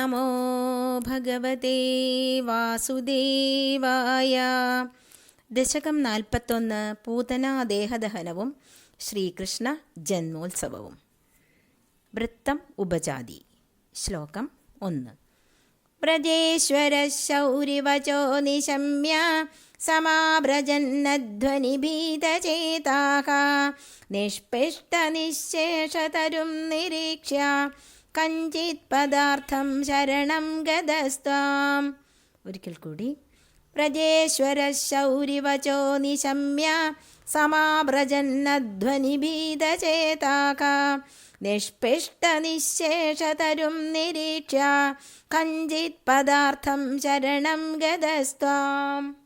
നമോ ഭഗവതേ വാസുദേവായ ദശകം നാൽപ്പത്തൊന്ന് പൂതനാദേഹദഹനവും ശ്രീകൃഷ്ണ ജന്മോത്സവവും. വൃത്തം ഉപജാതി. ശ്ലോകം ഒന്ന്. വ്രജേശ്വര ശൗരിവചോ നിശമ്യ സമാഭ്രജന്നധ്വനിഭീതചേതാः നിഷ്പിഷ്ടനിശേഷതരും നിരീക്ഷ്യ. കഞ്ചിത് പദാർത്ഥം ശരണം ഗതസ്ത്വാം. ഒരിക്കൽ കൂടി. പ്രജേശ്വര ശൗരിവചോ നിശമ്യ സമാഭ്രജന്നധ്വനിഭീതചേതാക നിഷ്പിഷ്ടനിശേഷതരും നിരീക്ഷ കഞ്ചിത് പദാർത്ഥം ശരണം ഗതസ്ത്വാം.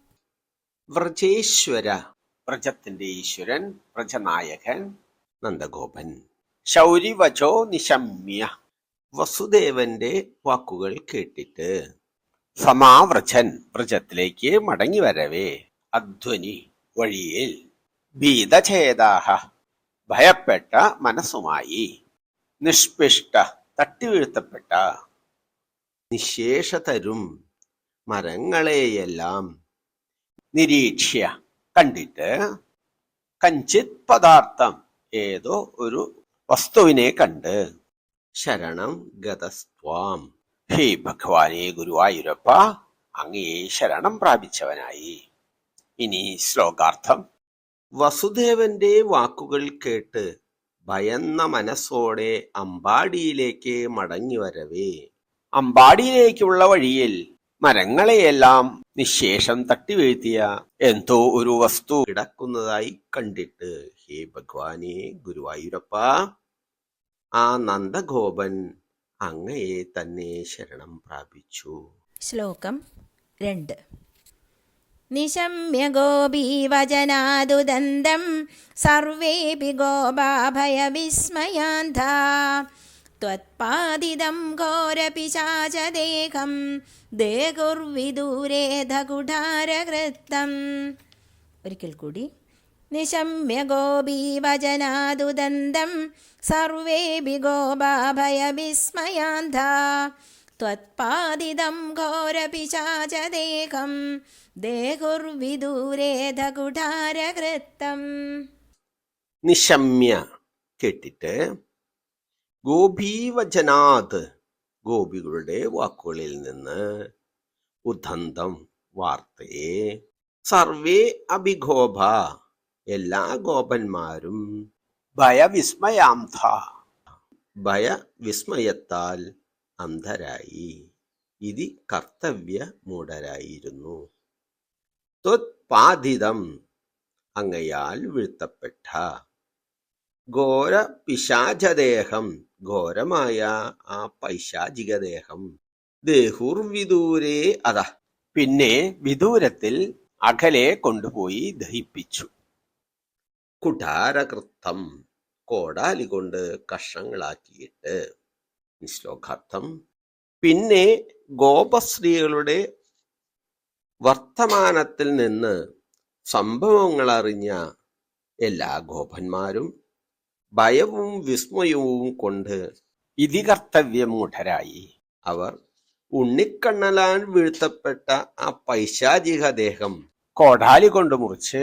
വ്രജേശ്വര വ്രജത്തിന്റെ ഈശ്വരൻ വ്രജനായകൻ നന്ദഗോപൻ. ശൗരിവചോ നിശമ്യ വസുദേവന്റെ വാക്കുകൾ കേട്ടിട്ട് സമാവ്രജൻ വ്രജത്തിലേക്ക് മടങ്ങി വരവേ അധ്വനി വഴിയിൽ ഭീതഛേദാഹ ഭയപ്പെട്ട മനസ്സുമായി നിഷ്പിഷ്ട തട്ടിവീഴ്ത്തപ്പെട്ട നിശേഷതരും മരങ്ങളെയെല്ലാം നിരീക്ഷ്യ കണ്ടിട്ട് കഞ്ചിത് പദാർത്ഥം ഏതോ ഒരു വസ്തുവിനെ കണ്ട് ശരണം ഗതസ്ത്വാം. ഹേ ഭഗവാനെ ഗുരുവായൂരപ്പ അങ്ങയെ ശരണം പ്രാപിച്ചവനായി. ഇനി ശ്ലോകാർത്ഥം. വസുദേവന്റെ വാക്കുകൾ കേട്ട് ഭയന്ന മനസ്സോടെ അമ്പാടിയിലേക്ക് മടങ്ങി വരവേ അമ്പാടിയിലേക്കുള്ള വഴിയിൽ മരങ്ങളെയെല്ലാം നിശേഷം തട്ടിവീഴ്ത്തിയ എന്തോ ഒരു വസ്തു കിടക്കുന്നതായി കണ്ടിട്ട് ഹേ ഭഗവാനെ ഗുരുവായൂരപ്പ ആ നന്ദഗോപൻ അങ്ങയെ തന്നെ ശരണം പ്രാപിച്ചു ശ്ലോകം രണ്ട് നിശമ്യ ഗോപീവചനാദുദന്തം സർവേപി ഗോപാഭയവിസ്മയാന്ധാ त्वत्पादिदं घोरपिशाचदेहं देहुर्विदूरेधकुठारकृत्तम् ഒരിക്കൽ കൂടി നിശമ്യ ഗോപീവചനാദുദന്തം സർവേപി ഗോപാഭയവിസ്മയാന്ധാ त्वत्पादिदं घोरपिशाचदेहं देहुर्विदूरेधकुठारकृत्तम् നിശമ്യ കേട്ടിട്ട് ഗോപീവചനാത് ഗോപികളുടെ വാക്കുകളിൽ നിന്ന് ഉദന്തം വാർത്തയെ സർവേ അഭിഗോഭ എല്ലാ ഗോപന്മാരും ഭയവിസ്മയാംധ ഭയവിസ്മയത്താൽ അന്ധരായി. ഇതി കർത്തവ്യ മൂടരായിരുന്നു ത്വത്പാതിതം അങ്ങയാൽ വീഴ്ത്തപ്പെട്ട. ഘോര പിശാചദേഹം ഘോരമായ ആ പൈശാചികദേഹം ദേഹുർവിദൂരേ അത. പിന്നെ വിദൂരത്തിൽ അകലെ കൊണ്ടുപോയി ദഹിപ്പിച്ചു. കുഠാരകൃത്തം കോടാലി കൊണ്ട് കഷ്ണങ്ങളാക്കിയിട്ട് ഈ ശ്ലോകാർത്ഥം. പിന്നെ ഗോപശ്രീകളുടെ വർത്തമാനത്തിൽ നിന്ന് സംഭവങ്ങൾ അറിഞ്ഞ എല്ലാ ഗോപന്മാരും ഭയവും വിസ്മയവും കൊണ്ട് ഇതികർത്തവ്യമൂഢരായി. അവർ ഉണ്ണിക്കണ്ണലാൻ വീഴ്ത്തപ്പെട്ട ആ പൈശാചിക ദേഹം കോടാലി കൊണ്ട് മുറിച്ച്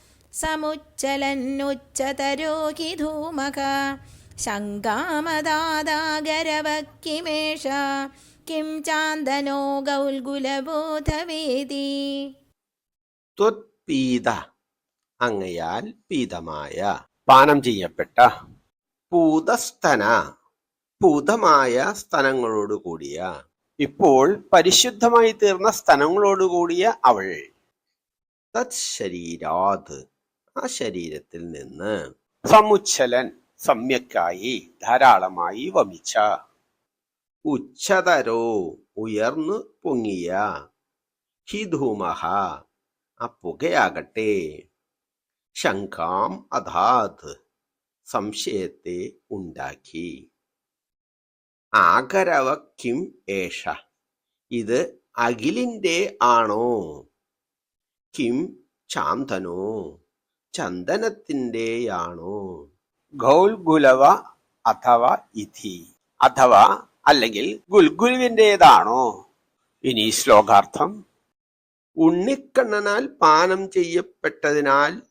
സമുജ്ജലന്നുച്ചതരോഹിധൂമക ശങ്കാമദാദാഗരവക്കിമേഷ കിം ചാന്തനോ ഗൗൽഗുലബോധവേദി. ത്വത്പീത അങ്ങയാൽ പീതമായ. പാനം ചെയ്യപ്പെട്ട. പൂതസ്തന പൂതമായ സ്ഥലങ്ങളോട് കൂടിയ. ഇപ്പോൾ പരിശുദ്ധമായി തീർന്ന സ്ഥനങ്ങളോടുകൂടിയ അവൾ. തത് ശരീരാത്. ആ ശരീരത്തിൽ നിന്ന് സമുച്ഛലൻ സമ്യക്കായി ധാരാളമായി വമിച്ച. ഉച്ചതരോ ഉയർന്നു പൊങ്ങിയ. ഹി ധൂമഹ ആ പുകയാകട്ടെ. ശങ്കാം അധാത് സംശയത്തെ ഉണ്ടാക്കി. ആകരവ കിം ഏഷ ഇത് അഖിലിന്റെ ആണോ? കിം ചാന്തനോ? ചന്ദനത്തിന്റെയാണോ ഗൗൽഗുലവ അഥവാ ഇഥി. അഥവാ അല്ലെങ്കിൽ ഗുൽഗുലുവിന്റെതാണോ ഇനി ശ്ലോകാർത്ഥം. ഉണ്ണിക്കണ്ണനാൽ പാനം ചെയ്യപ്പെട്ടതിനാൽ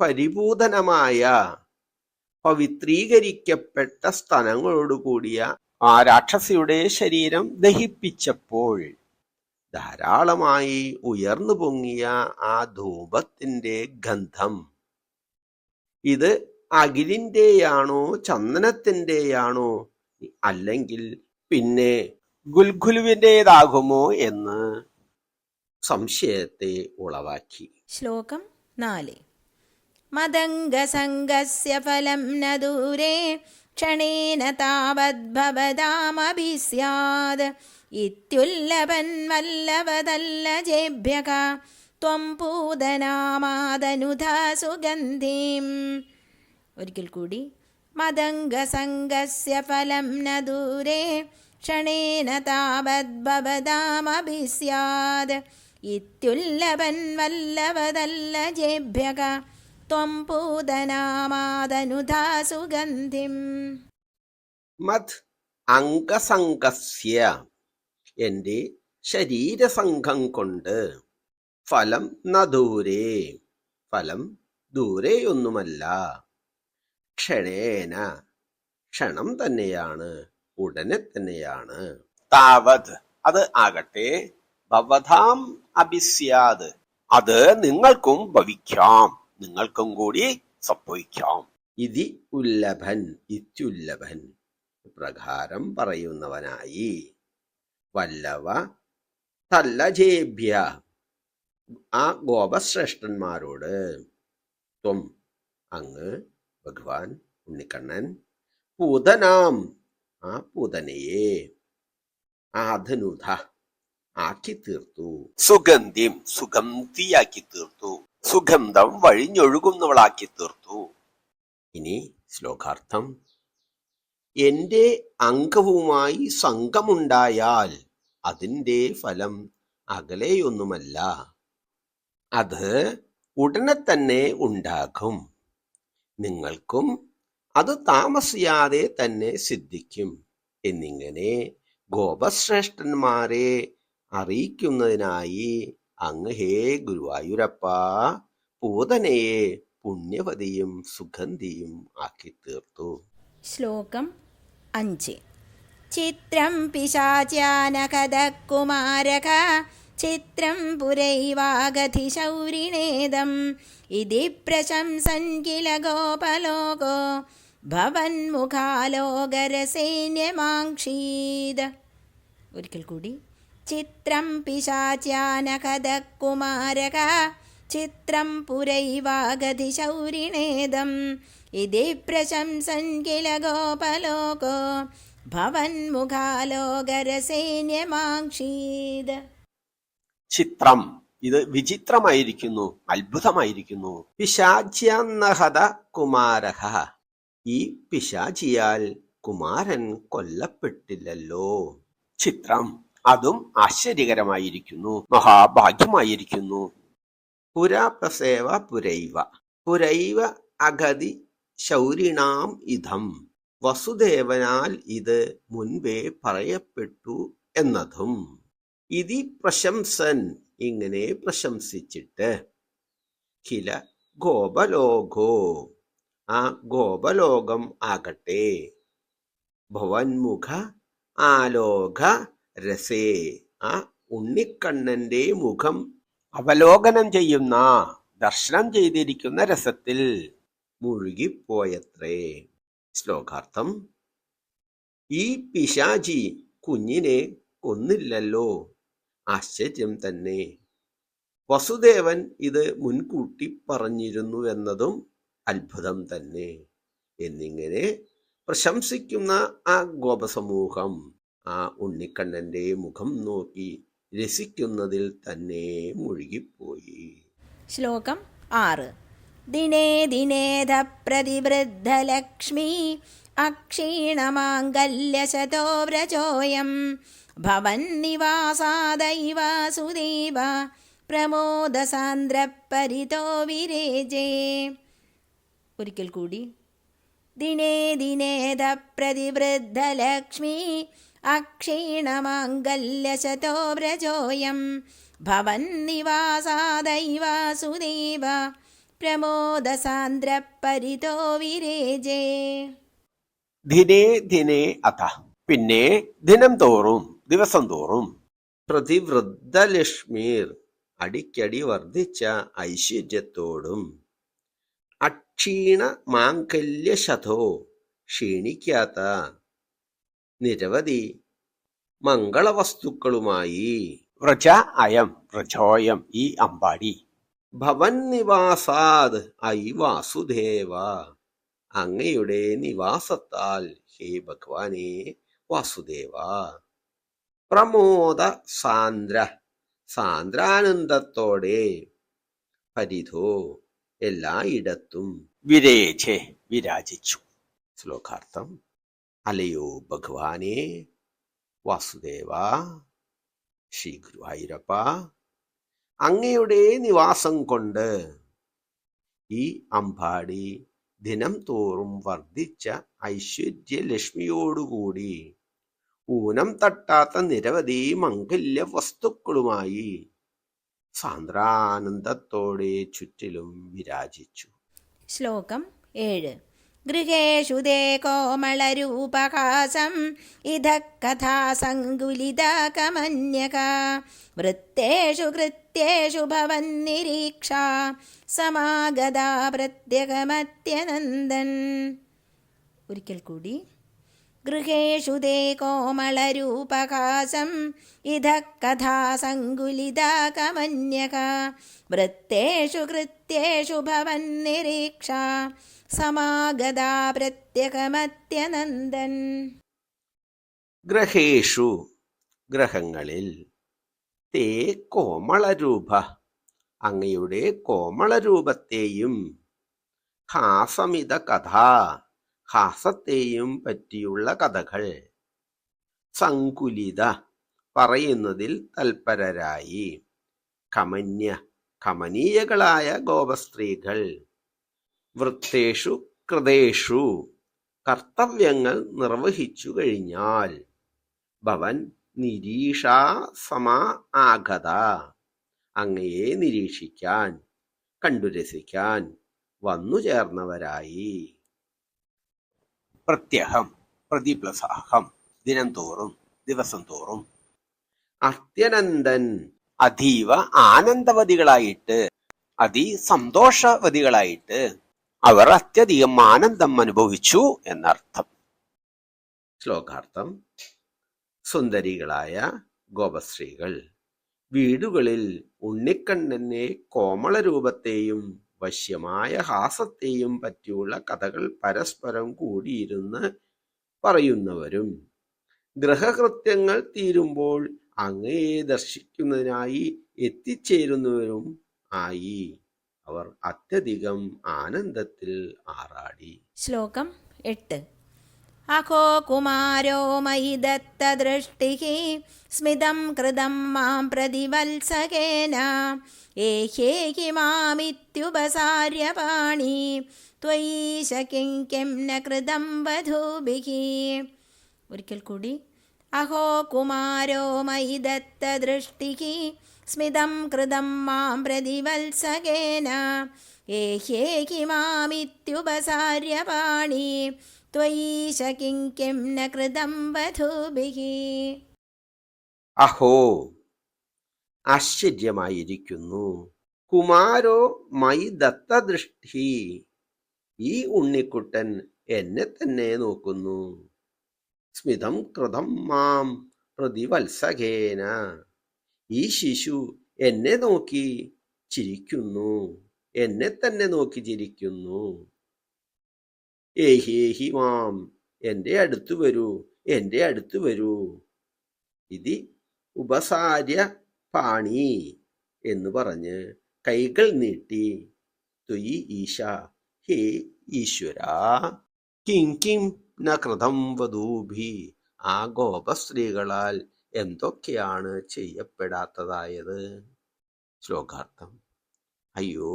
പരിപൂതനമായ പവിത്രീകരിക്കപ്പെട്ട സ്ഥലങ്ങളോടുകൂടിയ ആ രാക്ഷസിയുടെ ശരീരം ദഹിപ്പിച്ചപ്പോൾ ധാരാളമായി ഉയർന്നു പൊങ്ങിയ ആ ധൂപത്തിന്റെ ഗന്ധം. ഇത് അകിലിന്റെയാണോ ചന്ദനത്തിന്റെയാണോ? അല്ലെങ്കിൽ പിന്നെ ഗുൽഗുലുവിന്റെതാകുമോ എന്ന് സംശയത്തെ ഉളവാക്കി. ശ്ലോകം നാല്. മതംഗസംഗസ്യ ഫലം ന ദൂരെ ക്ഷണേന താവദ്ഭവതാമഭി സ്യാത് ഇത്യുല്ലഭൻ വല്ലവതല്ലജേഭ്യക ത്വം പൂതനാമാദനുധാ സുഗന്ധീം ഒരിക്കൽ കൂടി മദംഗസംഗസ്യ ഫലം ന ദൂരെ ക്ഷണേന താവദ്ഭവതാമഭി സ്യാത് ഇത്യുല്ലഭൻ വല്ലവതല്ലജേഭ്യക ത്വം പൂതനാമാതനുധാ സുഗന്ധിം മത് അംഗസംഗസ്യ എന്റെ ശരീരസംഘം കൊണ്ട് ഫലം നദൂരേ. ഫലം ദൂരെയൊന്നുമല്ല ക്ഷണേന ക്ഷണം തന്നെയാണ് ഉടനെ തന്നെയാണ്. താവത് അത് ആകട്ടെ. ഭവതാം അഭിസ്യാത് അത് നിങ്ങൾക്കും ഭവിക്കാം. നിങ്ങൾക്കും കൂടി സംഭവിക്കാം. ഇതി ഉല്ലഭൻ ഇത്യുല്ലഭൻ പ്രകാരം പറയുന്നവനായി. വല്ലവ തല്ലജേഭ്യ ആ ഗോപശ്രേഷ്ഠന്മാരോട് ത്വം അങ്ങ് ഭഗവാൻ ഉണ്ണിക്കണ്ണൻ പൂതനാം ആ പൂതനയെ ആധനുധ ആക്കി തീർത്തു. സുഗന്ധിം സുഗന്ധിയാക്കി തീർത്തു. സുഗന്ധം വഴിഞ്ഞൊഴുകുന്നവളാക്കി തീർത്തു. ഇനി ശ്ലോകാർത്ഥം. എന്റെ അംഗവുമായി സംഘമുണ്ടായാൽ അതിന്റെ ഫലം അകലെയൊന്നുമല്ല. അത് ഉടനെ തന്നെ ഉണ്ടാകും. നിങ്ങൾക്കും അത് താമസിയാതെ തന്നെ സിദ്ധിക്കും. എന്നിങ്ങനെ ഗോപശ്രേഷ്ഠന്മാരെ അറിയിക്കുന്നതിനായി അങ്ങ് ഹേ ഗുരുവായൂരപ്പ പൂതനയെ പുണ്യവതിയും സുഗന്ധിയും ആക്കി തീർത്തു ശ്ലോകം അഞ്ച്. ചിത്രം പിശാചാനകദകുമാരക ചിത്രം പുരൈവാഗതിശൗരിണേദം ഇതി പ്രശംസൻ കില ഗോപലോകോ ഭവന്മുഖാലോകരസൈന്യമാക്ഷീത് ഒരിക്കൽ കൂടി. ചിത്രം പിശാചാനകഥകുമാരക ചിത്രം പുരൈവാഗതിശൗരിണേദം ഇതി പ്രശംസൻ കില ഗോപലോകോ ഭവന്മുഖാലോകരസൈന്യമാക്ഷീത് ചിത്രം. ഇത് വിചിത്രമായിരിക്കുന്നു അത്ഭുതമായിരിക്കുന്നു. പിശാച്യന്നഹത കുമാരഹ. ഈ പിശാചിയാൽ കുമാരൻ കൊല്ലപ്പെട്ടില്ലല്ലോ. ചിത്രം അതും ആശ്ചര്യകരമായിരിക്കുന്നു മഹാഭാഗ്യമായിരിക്കുന്നു. പുരാപ്രസേവ പുരൈവ. പുരൈവ അഗതി ശൗരിണാം ഇതം. വസുദേവനാൽ ഇത് മുൻപേ പറയപ്പെട്ടു എന്നതും. ഇതി പ്രശംസൻ ഇങ്ങനെ പ്രശംസിച്ചിട്ട്. കില ഗോപലോകോ. ആ ഗോപലോകം ആകട്ടെ. ഭവൻമുഖ ആലോക രസേ. ആ ഉണ്ണിക്കണ്ണന്റെ മുഖം അവലോകനം ചെയ്യുന്ന ദർശനം ചെയ്തിരിക്കുന്ന രസത്തിൽ മുഴുകിപ്പോയത്രേ. ശ്ലോകാർത്ഥം ഈ പിശാചി കുഞ്ഞിനെ കൊന്നില്ലല്ലോ. ആശ്ചര്യം തന്നെ. വസുദേവൻ ഇത് മുൻകൂട്ടി പറഞ്ഞിരുന്നു എന്നതും അത്ഭുതം തന്നെ. എന്നിങ്ങനെ പ്രശംസിക്കുന്ന ആ ഗോപസമൂഹം ആ ഉണ്ണിക്കണ്ണന്റെ മുഖം നോക്കി രസിക്കുന്നതിൽ തന്നെ മുഴുകിപ്പോയി. ശ്ലോകം ആറ്. ദിനേ ദിനേധ പ്രതിവൃദ്ധലക്ഷ്മി അക്ഷീണമാംഗല്യശതോ വ്രജോയം ഭവന്നിവാസാദൈവ സുദേവ പ്രമോദസാന്ദ്രപരിതോ വിരേജേ. ഒരിക്കൽ കൂടി. ദിനേ ദിനേധ പ്രതിവൃദ്ധലക്ഷ്മി അക്ഷീണമാംഗല്യശതോ വ്രജോയം. ഭവന്നിവാസാദൈവ സുദേവ പ്രമോദസാന്ദ്രപരിതോ വിരേജേ. ദിനേ ദിനേ അഥ. പിന്നെ ദിനം തോറും. ദിവസം തോറും പ്രതിവൃദ്ധലക്ഷ്മീർ അടിക്കടി വർദ്ധിച്ച ഐശ്വര്യത്തോടും അക്ഷീണ മാംഗല്യശതോ ക്ഷീണിക്കാത്ത നിരവധി മംഗളവസ്തുക്കളുമായി വ്രജ അയം വ്രജോയം ഈ അമ്പാടി. ഭവൻ നിവാസാദ് ഐ വാസുദേവ അങ്ങയുടെ നിവാസത്താൽ ഹേ ഭഗവാനെ വാസുദേവ. പ്രമോദ സാന്ദ്ര സാന്ദ്രാനന്ദത്തോടെ. പരിധോ എല്ലായിടത്തും. വിരേഛെ വിരാജിച്ചു. ശ്ലോകാർത്ഥം അലയോ ഭഗവാനെ. വാസുദേവ ശ്രീ ഗുരുവായൂരപ്പ അങ്ങയുടെ നിവാസം കൊണ്ട് ഈ അമ്പാടി ദിനം തോറും വർദ്ധിച്ച ഐശ്വര്യലക്ഷ്മിയോടുകൂടി ഊനം തട്ടാത്ത നിരവധി മംഗല്യ വസ്തുക്കളുമായി സാന്ദ്രാനന്ദത്തോടെ ചുറ്റിലും വിരാജിച്ചു. ശ്ലോകം ഏഴ്. ഗൃഹേഷു ദേ ഇധ ഇത കഥാസങ്കുലിതകമന്യക വൃത്തേഷു കൃത്യേഷു ഭവൻ നിരീക്ഷ സമാഗത പ്രത്യകമത്യനന്ദൻ ഒരിക്കൽ കൂടി ഗൃഹേഷു ദേ കോമളരൂപഹാസം. ഇത കഥാസങ്കുലിതകമന്യക വൃത്തേഷു കൃത്യേഷു ഭവന്നിരീക്ഷ സമാഗതാ പ്രത്യകമത്യനന്ദൻ. ഗ്രഹേഷു ഗ്രഹങ്ങളിൽ തേ കോമളരൂപ. അങ്ങയുടെ കോമളരൂപത്തെയും ഹാസമിത കഥ ഹാസത്തെയും പറ്റിയുള്ള കഥകൾ. സങ്കുലിത പറയുന്നതിൽ തൽപരരായി. കമന്യ കമനീയകളായ ഗോപസ്ത്രീകൾ. വൃത്തേഷു കൃതേഷു. കർത്തവ്യങ്ങൾ നിർവഹിച്ചു കഴിഞ്ഞാൽ ഭവൻ നിരീക്ഷാ സമാ ആഗത. അങ്ങയെ നിരീക്ഷിക്കാൻ കണ്ടുരസിക്കാൻ വന്നു ചേർന്നവരായി. പ്രത്യഹം പ്രതിപ്ലസാഹം ദിനം തോറും ദിവസം തോറും അത്യനന്ദൻ. അതീവ ആനന്ദവതികളായിട്ട് അതിസന്തോഷവതികളായിട്ട് അവർ അത്യധികം ആനന്ദം അനുഭവിച്ചു എന്നർത്ഥം. ശ്ലോകാർത്ഥം സുന്ദരികളായ ഗോപശ്രീകൾ വീടുകളിൽ ഉണ്ണിക്കണ്ണനെ കോമളരൂപത്തെയും വശ്യമായ ഹാസത്തെയും പറ്റിയുള്ള കഥകൾ പരസ്പരം കൂടിയിരുന്ന് പറയുന്നവരും. ഗ്രഹകൃത്യങ്ങൾ തീരുമ്പോൾ അങ്ങയെ ദർശിക്കുന്നതിനായി എത്തിച്ചേരുന്നവരും ആയി. അവർ അത്യധികം ആനന്ദത്തിൽ ആറാടി. ശ്ലോകം എട്ട്. അഹോ കുമാരോ മയി ദത്തദൃഷ്ടിः സ്മിതം കൃതം മാം പ്രതിവത്സകേന. ഏഹേഹി മാമിത്യുപസാര്യപാണി പാണി. ത്വയീശ കിം കിം ന കൃതം വധൂഭിः. ഒരിക്കൽ കൂടി. അഹോ കുമാരോ മയി ദത്തദൃഷ്ടിः സ്മിതം കൃതം മാം പ്രതിവത്സകേന. ഏഹ്യേഹി മാമിത്യുപസാര്യ ത്വയീശ കിം കിം ന കൃതം വധൂഭിः അഹോ ആശ്ചര്യമായിരിക്കുന്നു. കുമാരോ മൈ ദത്തദൃഷ്ടി. ഈ ഉണ്ണിക്കുട്ടൻ എന്നെ തന്നെ നോക്കുന്നു. സ്മിതം കൃതം മാം പ്രതിവത്സകേന. ഈ ശിശു എന്നെ നോക്കി ചിരിക്കുന്നു. എന്നെ തന്നെ നോക്കി ചിരിക്കുന്നു. ഏഹേഹി മാം എന്റെ അടുത്ത് വരൂ എന്റെ അടുത്ത് വരൂ. ഇതി ഉപസാര്യ പാണി എന്ന് പറഞ്ഞ് കൈകൾ നീട്ടി തുയി ഈശ ഹേ ഈശ്വര കിം കിം ന കൃതം വധൂഭി ആ ഗോപസ്ത്രീകളാൽ എന്തൊക്കെയാണ് ചെയ്യപ്പെടാത്തതായത്? ശ്ലോകാർത്ഥം. അയ്യോ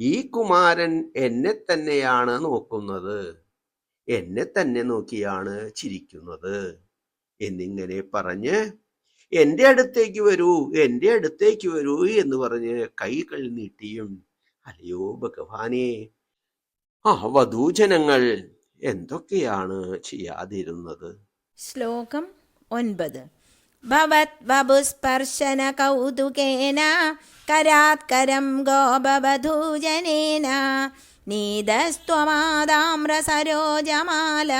ഈ കുമാരൻ എന്നെ തന്നെയാണ് നോക്കുന്നത്. എന്നെ തന്നെ നോക്കിയാണ് ചിരിക്കുന്നത്. എന്നിങ്ങനെ പറഞ്ഞ് എന്റെ അടുത്തേക്ക് വരൂ എന്റെ അടുത്തേക്ക് വരൂ എന്ന് പറഞ്ഞ് കൈകൾ നീട്ടിയും അല്ലയോ ഭഗവാനെ ആ വധൂജനങ്ങൾ എന്തൊക്കെയാണ് ചെയ്യാതിരുന്നത്? ശ്ലോകം ഒൻപത്. ഭവത് വപുസ്പർശന കൗതുകേന കരാത്കരം ഗോപവധൂജനേന നീതസ്ത്വമാതാമ്രസരോജമാല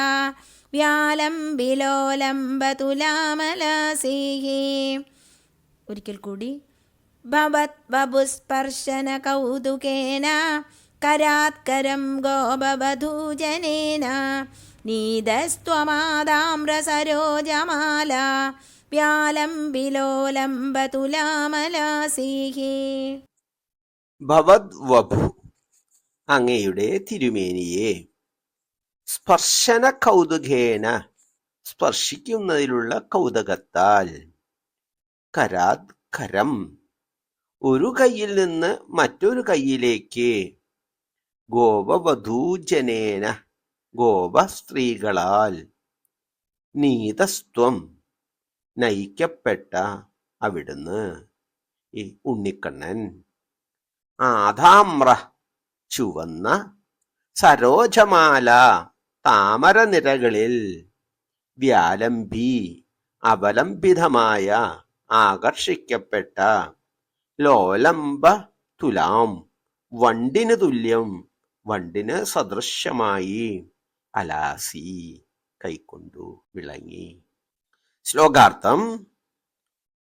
വ്യാലംബിലോലംബതുലാമലസീഹി ഒരിക്കൽ കൂടി ഭവത് വപുസ്പർശന കൗതുകേന കരാത്കരം ഗോപവധൂജനേന നീതസ്ത്വമാതാമ്രസരോജമാല അങ്ങയുടെ തിരുമേനിയെ സ്പർശന കൗതുകേന സ്പർശിക്കുന്നതിലുള്ള കൗതുകത്താൽ. കരാത് കരം ഒരു കയ്യിൽ നിന്ന് മറ്റൊരു കയ്യിലേക്ക്. ഗോപവധൂജനേന ഗോപ സ്ത്രീകളാൽ നീതസ്ത്വം നയിക്കപ്പെട്ട അവിടുന്ന്. ഈ ഉണ്ണിക്കണ്ണൻ ആധാമ്ര ചുവന്ന സരോജമാല താമര നിരകളിൽ വ്യാലംബി അവലംബിതമായ ആകർഷിക്കപ്പെട്ട ലോലംബ തുലാം വണ്ടിന് തുല്യം വണ്ടിന് സദൃശ്യമായി അലാസി കൈക്കൊണ്ടു വിളങ്ങി. ശ്ലോകാർത്ഥം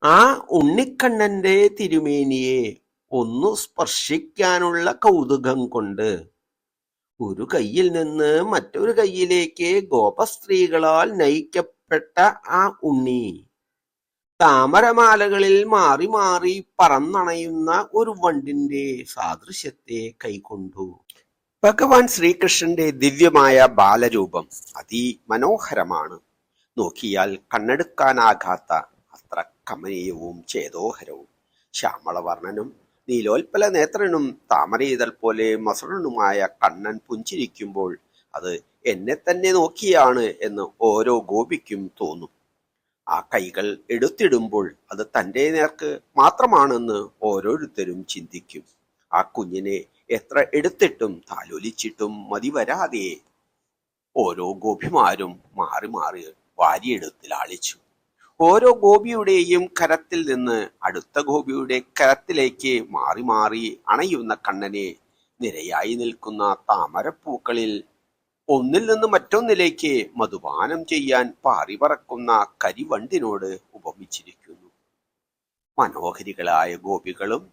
ആ ഉണ്ണിക്കണ്ണന്റെ തിരുമേനിയെ ഒന്നു സ്പർശിക്കാനുള്ള കൗതുകം കൊണ്ട് ഒരു കയ്യിൽ നിന്ന് മറ്റൊരു കയ്യിലേക്ക് ഗോപസ്ത്രീകളാൽ നയിക്കപ്പെട്ട ആ ഉണ്ണി താമരമാലകളിൽ മാറി മാറി പറന്നണയുന്ന ഒരു വണ്ടിന്റെ സാദൃശ്യത്തെ കൈക്കൊണ്ടു. ഭഗവാൻ ശ്രീകൃഷ്ണന്റെ ദിവ്യമായ ബാലരൂപം അതിമനോഹരമാണ്. നോക്കിയാൽ കണ്ണെടുക്കാനാകാത്ത അത്ര കമനീയവും ചേതോഹരവും. ശ്യാമളവർണനും നീലോൽപ്പല നേത്രനും താമരയിതൽ പോലെ മസണനുമായ കണ്ണൻ പുഞ്ചിരിക്കുമ്പോൾ അത് എന്നെ തന്നെ നോക്കിയാണ് എന്ന് ഓരോ ഗോപിക്കും തോന്നും. ആ കൈകൾ എടുത്തിടുമ്പോൾ അത് തന്റെ നേർക്ക് മാത്രമാണെന്ന് ഓരോരുത്തരും ചിന്തിക്കും. ആ കുഞ്ഞിനെ എത്ര എടുത്തിട്ടും താലോലിച്ചിട്ടും മതി വരാതെ ഓരോ ഗോപിമാരും മാറി മാറി വാരിയെടുത്ത് ലാളിച്ചു ഓരോ ഗോപിയുടെയും കരത്തിൽ നിന്ന് അടുത്ത ഗോപിയുടെ കരത്തിലേക്ക് മാറി മാറി അണയുന്ന കണ്ണനെ നിരയായി നിൽക്കുന്ന താമരപ്പൂക്കളിൽ ഒന്നിൽ നിന്ന് മറ്റൊന്നിലേക്ക് മധുപാനം ചെയ്യാൻ പാറി പറക്കുന്ന കരിവണ്ടിനോട് ഉപമിച്ചിരിക്കുന്നു. മനോഹരികളായ ഗോപികളും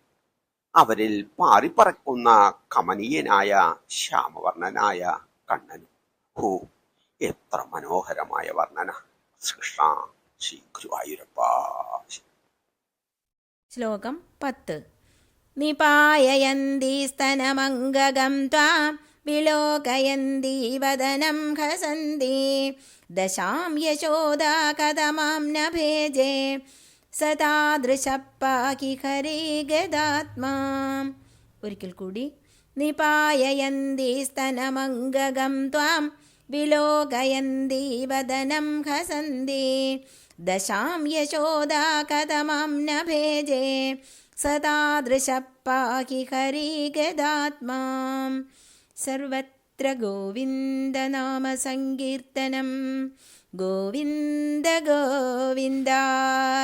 അവരിൽ പാറിപ്പറക്കുന്ന കമനീയനായ ശ്യാമവർണനായ കണ്ണനും. ഹോ എത്ര മനോഹരമായ വർണന. ശ്ലോകം പത്ത്. നിപായയന്തി സ്തനമംഗകം ത്വാം വിലോകയന്തി വദനം ഹസന്തി. ദശാം യശോദാ കഥമാം ന ഭേജേ സതാദൃശപ്പാകി ഹരേ ഗദാത്മാ. ഒരിക്കൽ കൂടി നിപായയന്തി സ്തനമംഗകം ത്വാം വിലോകയന്തി വദനം ഹസന്തി. ദശാം യശോദാ കഥമാം ന ഭേജേ. സതാദൃശപ്പാഹി ഹരി ഗദാത്മാം. സർവത്ര ഗോവിന്ദനാമസങ്കീർത്തനം ഗോവിന്ദ ഗോവിന്ദ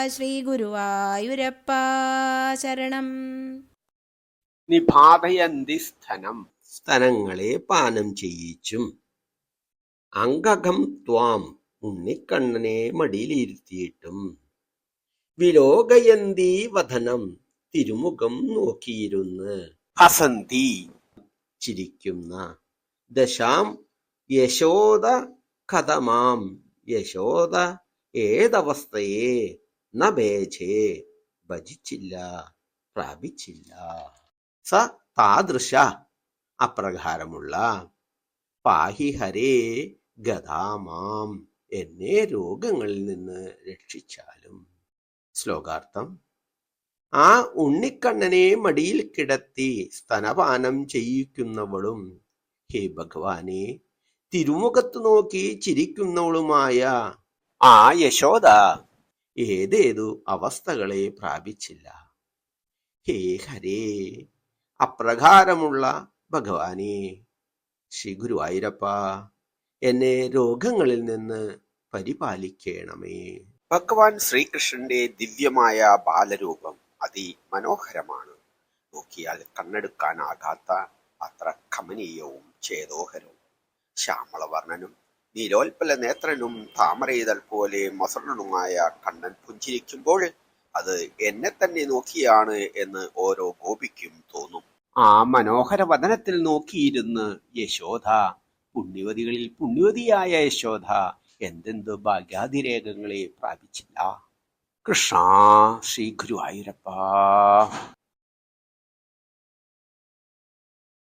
ശ്രീ ഗുരുവായൂരപ്പ ശരണം. നിപാതയന്തി സ്ഥനം സ്ഥലങ്ങളെ പാനം ചെയ്യിച്ചും. അംഗകം ത്വാം ഉണ്ണിക്കണ്ണനെ മടിയിലിരുത്തിയിട്ടും. വിലോകയന്തി വധനം തിരുമുഖം നോക്കിയിരുന്ന് അസന്തി ചിരിക്കുന്ന ദശാം യശോദ കഥമാം. യശോദ ഏതവസ്ഥയെ? നേജേ ഭേജേ ഭജിച്ചില്ല പ്രാപിച്ചില്ല. സ താദൃശ അപ്രകാരമുള്ള പാഹി ഹരേ ഗതാമാം എന്നെ രോഗങ്ങളിൽ നിന്ന് രക്ഷിച്ചാലും. ശ്ലോകാർത്ഥം ആ ഉണ്ണിക്കണ്ണനെ മടിയിൽ കിടത്തി സ്തനപാനം ചെയ്യിക്കുന്നവളും ഹേ ഭഗവാനെ തിരുമുഖത്ത് നോക്കി ചിരിക്കുന്നവളുമായ ആ യശോദ ഏതേതു അവസ്ഥകളെ പ്രാപിച്ചില്ല. ഹേ ഹരേ അപ്രകാരമുള്ള ഭഗവാനെ ശ്രീ ഗുരുവായൂരപ്പ എന്നെ രോഗങ്ങളിൽ നിന്ന് പരിപാലിക്കണമേ. ഭഗവാൻ ശ്രീകൃഷ്ണന്റെ ദിവ്യമായ ബാലരൂപം അതിമനോഹരമാണ്. നോക്കിയാൽ കണ്ണെടുക്കാനാകാത്ത അത്ര കമനീയവും ചേതോഹരവും. ശ്യാമളവർണനും നീലോൽപ്പല നേത്രനും താമരയിതൾ പോലെ മസണനുമായ കണ്ണൻ പുഞ്ചിരിക്കുമ്പോൾ അത് എന്നെ തന്നെ നോക്കിയാണ് എന്ന് ഓരോ ഗോപിക്കും തോന്നും. ആ മനോഹര വദനത്തിൽ നോക്കിയിരുന്ന് യശോധ പുണ്യവതികളിൽ പുണ്യവതിയായ യശോധ എന്തെന്തു ഭാഗ്യാതിരേഖങ്ങളെ പ്രാപിച്ചില്ല. കൃഷ്ണ ശ്രീ ഗുരുവായൂരപ്പ.